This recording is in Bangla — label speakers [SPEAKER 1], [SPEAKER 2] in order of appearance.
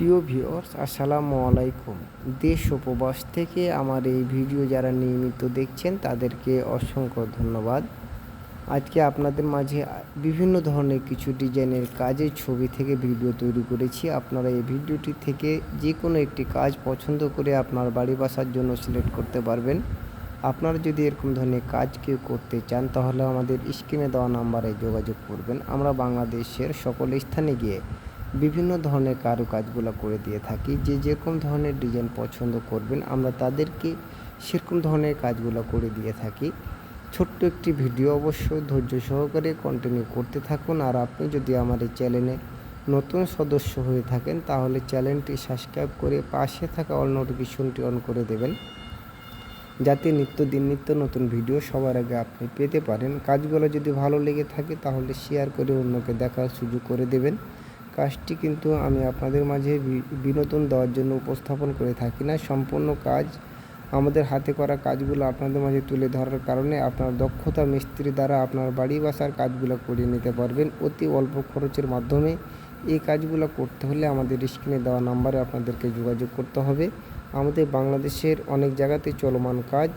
[SPEAKER 1] প্রিয় ভিউয়ার্স, আসসালামু আলাইকুম। দেশ উপবাস থেকে আমার এই ভিডিও যারা নিয়মিত দেখছেন, তাদেরকে অসংখ্য ধন্যবাদ। আজকে আপনাদের মাঝে বিভিন্ন ধরনের কিছু ডিজাইনের কাজের ছবি থেকে ভিডিও তৈরি করেছি। আপনারা এই ভিডিওটি থেকে যে কোনো একটি কাজ পছন্দ করে আপনার বাড়ি বাসার জন্য সিলেক্ট করতে পারবেন। আপনারা যদি এরকম ধরনের কাজ কেউ করতে চান, তাহলে আমাদের স্ক্রিনে দেওয়া নাম্বারে যোগাযোগ করবেন। আমরা বাংলাদেশের সকল স্থানে গিয়ে বিভিন্ন ধরনের কারুকাজগুলো করে দিয়ে থাকি। যে যেরকম ধরনের ডিজাইন পছন্দ করবেন, আমরা তাদেরকে সেরকম ধরনের কাজগুলো করে দিয়ে থাকি। ছোট্ট একটি ভিডিও অবশ্য ধৈর্য সহকারে কন্টিনিউ করতে থাকুন। আর আপনি যদি আমার এই চ্যানেলে নতুন সদস্য হয়ে থাকেন, তাহলে চ্যানেলটি সাবস্ক্রাইব করে পাশে থাকা অল নোটিফিকেশনটি অন করে দেবেন। যাতে নিত্যদিন নিত্য নতুন ভিডিও সবার আগে আপনি পেতে পারেন। কাজগুলো যদি ভালো লেগে থাকে, তাহলে শেয়ার করে অন্যকে দেখার সুযোগ করে দেবেন। কাজটি কিন্তু আমি আপনাদের মাঝে বিনোদন দেওয়ার জন্য উপস্থাপন করে থাকি না। সম্পূর্ণ কাজ, আমাদের হাতে করা কাজগুলো আপনাদের মাঝে তুলে ধরার কারণে আপনার দক্ষতা মিস্ত্রি দ্বারা আপনার বাড়ি বাসার কাজগুলো করিয়ে নিতে পারবেন। অতি অল্প খরচের মাধ্যমে এই কাজগুলো করতে হলে আমাদের স্ক্রিনে দেওয়া নাম্বারে আপনাদেরকে যোগাযোগ করতে হবে। আমাদের বাংলাদেশের অনেক জায়গাতে চলমান কাজ